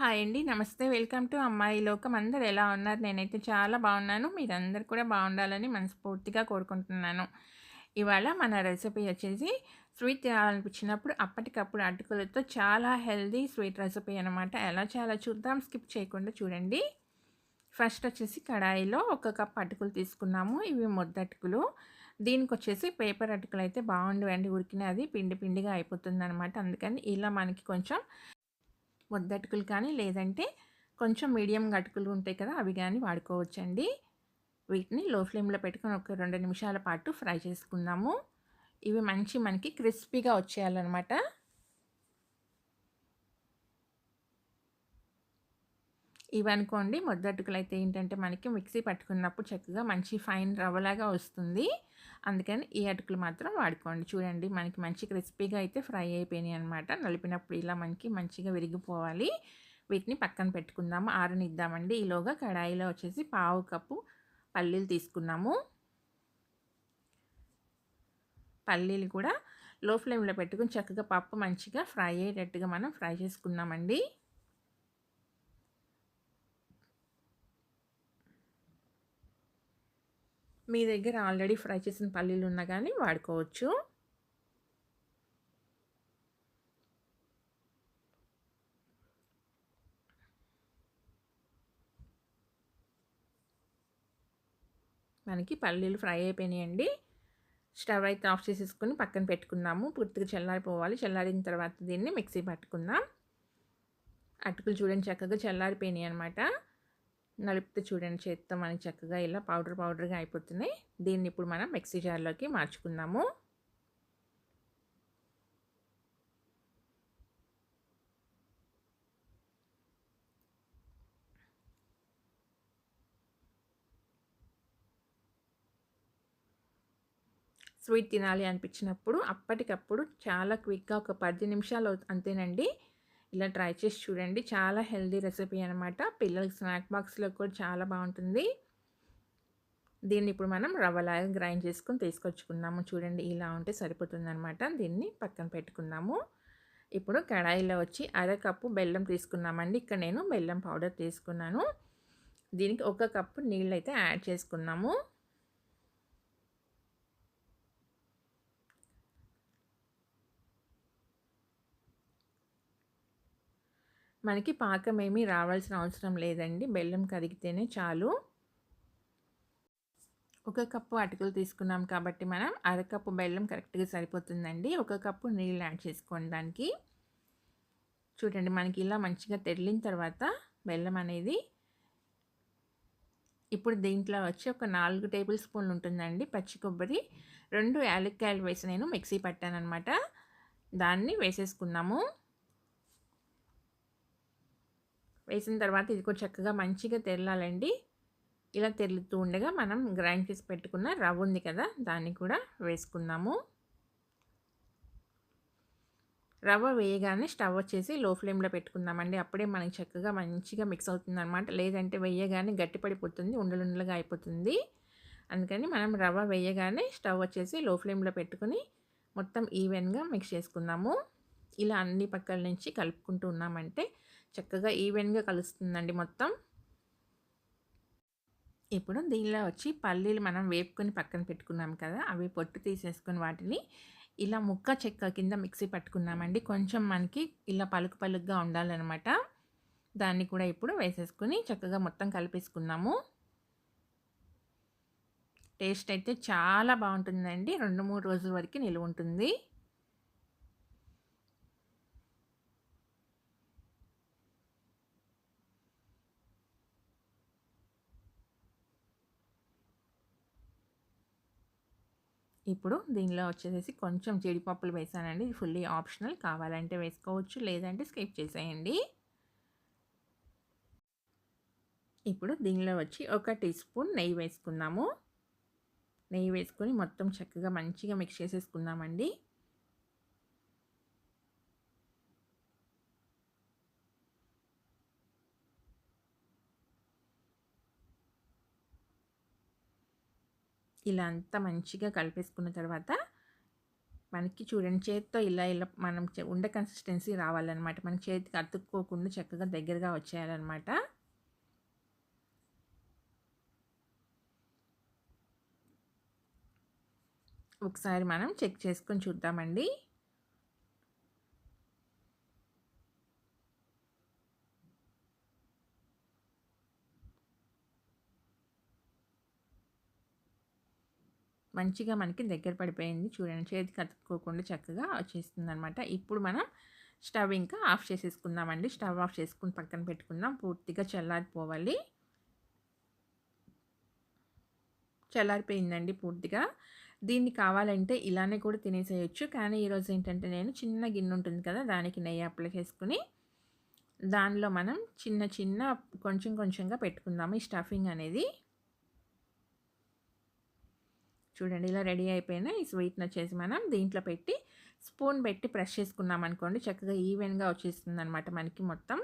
Hi అండి. నమస్తే. Welcome to అమ్మాయి లోకం. అందరు ఎలా ఉన్నారు? నేనైతే చాలా బాగున్నాను. మీరందరు కూడా బాగుండాలని మనస్ఫూర్తిగా కోరుకుంటున్నాను. ఇవాళ మన రెసిపీ వచ్చేసి స్వీట్ తినాలనిపించినప్పుడు అప్పటికప్పుడు అటుకులతో చాలా హెల్దీ స్వీట్ రెసిపీ అనమాట. ఎలా చాలా చూద్దాం. స్కిప్ చేయకుండా చూడండి. ఫస్ట్ వచ్చేసి కడాయిలో ఒక కప్ అటుకులు తీసుకున్నాము. ఇవి ముద్దటుకులు. దీనికొచ్చేసి పేపర్ అటుకులు అయితే బాగుండవండి. ఉరికినది పిండి పిండిగా అయిపోతుందనమాట. అందుకని ఇలా మనకి కొంచెం ముద్దటుకులు కానీ లేదంటే కొంచెం మీడియం అటుకులు ఉంటాయి కదా అవి కానీ వాడుకోవచ్చండి. వీటిని లో ఫ్లేమ్లో పెట్టుకొని ఒక రెండు నిమిషాల పాటు ఫ్రై చేసుకుందాము. ఇవి మంచి మనకి క్రిస్పీగా వచ్చేయాలన్నమాట. ఇవనుకోండి ముద్దటుకులు అయితే ఏంటంటే మనకి మిక్సీ పట్టుకున్నప్పుడు చక్కగా మంచి ఫైన్ రవ్వలాగా వస్తుంది. అందుకని ఈ అటుకులు మాత్రం వాడుకోండి. చూడండి మనకి మంచి క్రిస్పీగా అయితే ఫ్రై అయిపోయినాయి అనమాట నలిపినప్పుడు ఇలా మనకి మంచిగా విరిగిపోవాలి. వీటిని పక్కన పెట్టుకుందాము. ఆరనిద్దామండి. ఈలోగా కడాయిలో వచ్చేసి పావు కప్పు పల్లీలు తీసుకున్నాము. పల్లీలు కూడా లో ఫ్లేమ్లో పెట్టుకుని చక్కగా పప్పు మంచిగా ఫ్రై అయ్యేటట్టుగా మనం ఫ్రై చేసుకున్నామండి. మీ దగ్గర ఆల్రెడీ ఫ్రై చేసిన పల్లీలు ఉన్నా కానీ వాడుకోవచ్చు. మనకి పల్లీలు ఫ్రై అయిపోయినాయండి. స్టవ్ అయితే ఆఫ్ చేసేసుకొని పక్కన పెట్టుకున్నాము పూర్తిగా చల్లారిపోవాలి. చల్లారిన తర్వాత దీన్ని మిక్సీ పట్టుకుందాం. అటుకులు చూడండి చక్కగా చల్లారిపోయినాయి అనమాట నలుపుతూ చూడండి చేత్తో మనకి చక్కగా ఇలా పౌడర్ పౌడర్గా అయిపోతున్నాయి. దీన్ని ఇప్పుడు మనం మిక్సీ జార్లోకి మార్చుకుందాము. స్వీట్ తినాలి అనిపించినప్పుడు అప్పటికప్పుడు చాలా క్విక్గా ఒక పది నిమిషాలు అంతేనండి. ఇలా ట్రై చేసి చూడండి. చాలా హెల్దీ రెసిపీ అనమాట పిల్లలకి స్నాక్ బాక్స్లో కూడా చాలా బాగుంటుంది. దీన్ని ఇప్పుడు మనం రవ్వలాగా గ్రైండ్ చేసుకొని తీసుకొచ్చుకున్నాము చూడండి ఇలా ఉంటే సరిపోతుందనమాట దీన్ని పక్కన పెట్టుకున్నాము ఇప్పుడు కడాయిలో వచ్చి అరకప్పు బెల్లం తీసుకున్నామండి. ఇక్కడ నేను బెల్లం పౌడర్ తీసుకున్నాను. దీనికి ఒక కప్పు నీళ్ళు అయితే యాడ్ చేసుకున్నాము. మనకి పాకం ఏమీ రావాల్సిన అవసరం లేదండి. బెల్లం కరిగితేనే చాలు. ఒక కప్పు అటుకులు తీసుకున్నాం కాబట్టి మనం అరకప్పు బెల్లం కరెక్ట్గా సరిపోతుందండి. ఒక కప్పు నీళ్ళు యాడ్ చేసుకోండి దానికి. చూడండి మనకి ఇలా మంచిగా తెరిలిన తర్వాత బెల్లం అనేది ఇప్పుడు దీంట్లో వచ్చి ఒక నాలుగు టేబుల్ స్పూన్లు ఉంటుందండి పచ్చి కొబ్బరి. రెండు యాలక్కాయలు వేసి నేను మిక్సీ పట్టానమాట దాన్ని వేసేసుకున్నాము. వేసిన తర్వాత ఇది కూడా చక్కగా మంచిగా తెరలాలండి. ఇలా తెరులుతూ ఉండగా మనం గ్రైండ్ చేసి పెట్టుకున్న రవ్వ ఉంది కదా దాన్ని కూడా వేసుకుందాము. రవ్వ వేయగానే స్టవ్ వచ్చేసి లో ఫ్లేమ్లో పెట్టుకుందామండి. అప్పుడే మనకి చక్కగా మంచిగా మిక్స్ అవుతుంది అనమాట లేదంటే వేయగానే గట్టిపడిపోతుంది ఉండలుండలుగా అయిపోతుంది. అందుకని మనం రవ్వ వేయగానే స్టవ్ వచ్చేసి లో ఫ్లేమ్లో పెట్టుకుని మొత్తం ఈవెన్గా మిక్స్ చేసుకుందాము. ఇలా అన్ని పక్కల నుంచి కలుపుకుంటూ ఉన్నామంటే చక్కగా ఈవెన్గా కలుస్తుందండి మొత్తం. ఇప్పుడు దీనిలో వచ్చి పల్లీలు మనం వేపుకొని పక్కన పెట్టుకున్నాం కదా అవి పొట్టు తీసేసుకొని వాటిని ఇలా ముక్క చెక్క కింద మిక్సీ పట్టుకున్నామండి. కొంచెం మనకి ఇలా పలుకు పలుకుగా ఉండాలన్నమాట. దాన్ని కూడా ఇప్పుడు వేసేసుకుని చక్కగా మొత్తం కలిపేసుకున్నాము. టేస్ట్ అయితే చాలా బాగుంటుందండి. రెండు మూడు రోజుల వరకు నిలువ ఉంటుంది. ఇప్పుడు దీనిలో వచ్చేసి కొంచెం జీడిపప్పులు వేసానండి. ఇది ఫుల్లీ ఆప్షనల్. కావాలంటే వేసుకోవచ్చు లేదంటే స్కిప్ చేసేయండి. ఇప్పుడు దీనిలో వచ్చి ఒక టీ స్పూన్ నెయ్యి వేసుకుందాము. నెయ్యి వేసుకొని మొత్తం చక్కగా మంచిగా మిక్స్ చేసేసుకుందామండి. ఇలా అంతా మంచిగా కలిపేసుకున్న తర్వాత మనకి చూడండి చేతితో ఇలా ఇలా మనం ఉండే కన్సిస్టెన్సీ రావాలన్నమాట. మన చేతికి అతుక్కోకుండా చక్కగా దగ్గరగా వచ్చేయాలన్నమాట. ఒకసారి మనం చెక్ చేసుకొని చూద్దామండి. మంచిగా మనకి దగ్గర పడిపోయింది చూడండి. చేతికి కత్తుకోకుండా చక్కగా వచ్చేస్తుంది అనమాట ఇప్పుడు మనం స్టవ్ ఇంకా ఆఫ్ చేసేసుకుందామండి. స్టవ్ ఆఫ్ చేసుకుని పక్కన పెట్టుకుందాం. పూర్తిగా చల్లారిపోవాలి. చల్లారిపోయిందండి పూర్తిగా. దీన్ని కావాలంటే ఇలానే కూడా తినేసేయచ్చు. కానీ ఈరోజు ఏంటంటే నేను చిన్న గిన్నె ఉంటుంది కదా దానికి నెయ్యి అప్లై చేసుకుని దానిలో మనం చిన్న చిన్న కొంచెం కొంచెంగా పెట్టుకుందాము. ఈ స్టఫింగ్ అనేది చూడండి ఇలా రెడీ అయిపోయిన ఈ స్వీట్ని వచ్చేసి మనం దీంట్లో పెట్టి స్పూన్ పెట్టి ప్రెష్ చేసుకున్నాం అనుకోండి. చక్కగా ఈవెన్గా వచ్చేస్తుంది అనమాట మనకి మొత్తం.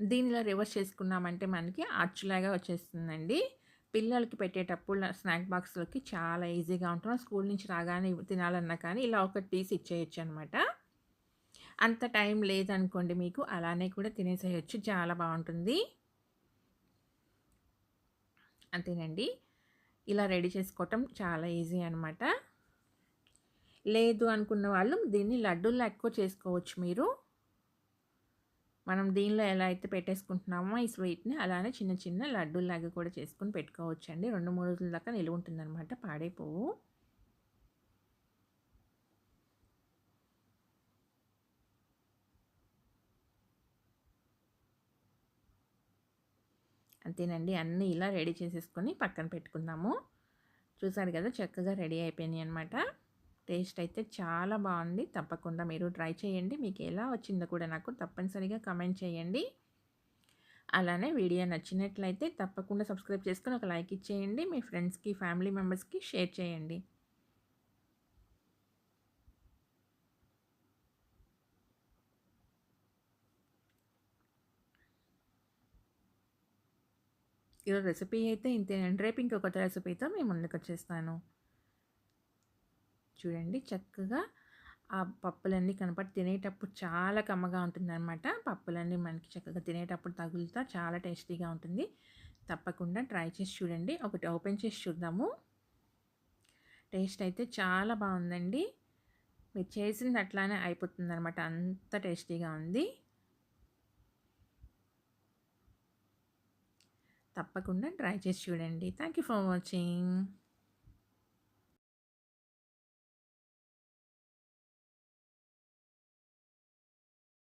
దీనిలో రివర్స్ చేసుకున్నామంటే మనకి అచ్చులాగా వచ్చేస్తుందండి. పిల్లలకి పెట్టేటప్పుడు స్నాక్ బాక్స్లోకి చాలా ఈజీగా ఉంటుంది. స్కూల్ నుంచి రాగానే తినాలన్నా కానీ ఇలా ఒకటి తీసి ఇచ్చేయచ్చు అనమాట అంత టైం లేదనుకోండి మీకు అలానే కూడా తినేసేయచ్చు. చాలా బాగుంటుంది. అంతేనండి. ఇలా రెడీ చేసుకోవటం చాలా ఈజీ అనమాట లేదు అనుకున్న వాళ్ళు దీన్ని లడ్డూల్లో ఎక్కువ చేసుకోవచ్చు మీరు. మనం దీనిలో ఎలా అయితే పెట్టేసుకుంటున్నామో ఈ స్వీట్ని అలానే చిన్న చిన్న లడ్డూలాగా కూడా చేసుకుని పెట్టుకోవచ్చు అండి రెండు మూడు రోజుల దాకా నిలువ ఉంటుందన్నమాట. పాడైపోవు. అంతేనండి. అన్నీ ఇలా రెడీ చేసేసుకొని పక్కన పెట్టుకుందాము. చూసారు కదా చక్కగా రెడీ అయిపోయినాయి అనమాట టేస్ట్ అయితే చాలా బాగుంది. తప్పకుండా మీరు ట్రై చేయండి. మీకు ఎలా వచ్చిందో కూడా నాకు తప్పనిసరిగా కమెంట్ చేయండి. అలానే వీడియో నచ్చినట్లయితే తప్పకుండా సబ్స్క్రైబ్ చేసుకొని ఒక లైక్ ఇచ్చేయండి. మీ ఫ్రెండ్స్కి ఫ్యామిలీ మెంబర్స్కి షేర్ చేయండి. ఈరోజు రెసిపీ అయితే ఇంతేనండి రేపు ఇంకొక రెసిపీతో మేము ముందుకు వచ్చేస్తాను. చూడండి చక్కగా ఆ పప్పులన్నీ కనపడి తినేటప్పుడు చాలా కమ్మగా ఉంటుందన్నమాట. పప్పులన్నీ మనకి చక్కగా తినేటప్పుడు తగులుతా చాలా టేస్టీగా ఉంటుంది. తప్పకుండా ట్రై చేసి చూడండి. ఒకటి ఓపెన్ చేసి చూద్దాము. టేస్ట్ అయితే చాలా బాగుందండి. మీరు చేసింది అట్లానే అయిపోతుంది అనమాట అంత టేస్టీగా ఉంది. తప్పకుండా ట్రై చేసి చూడండి. Thank you for watching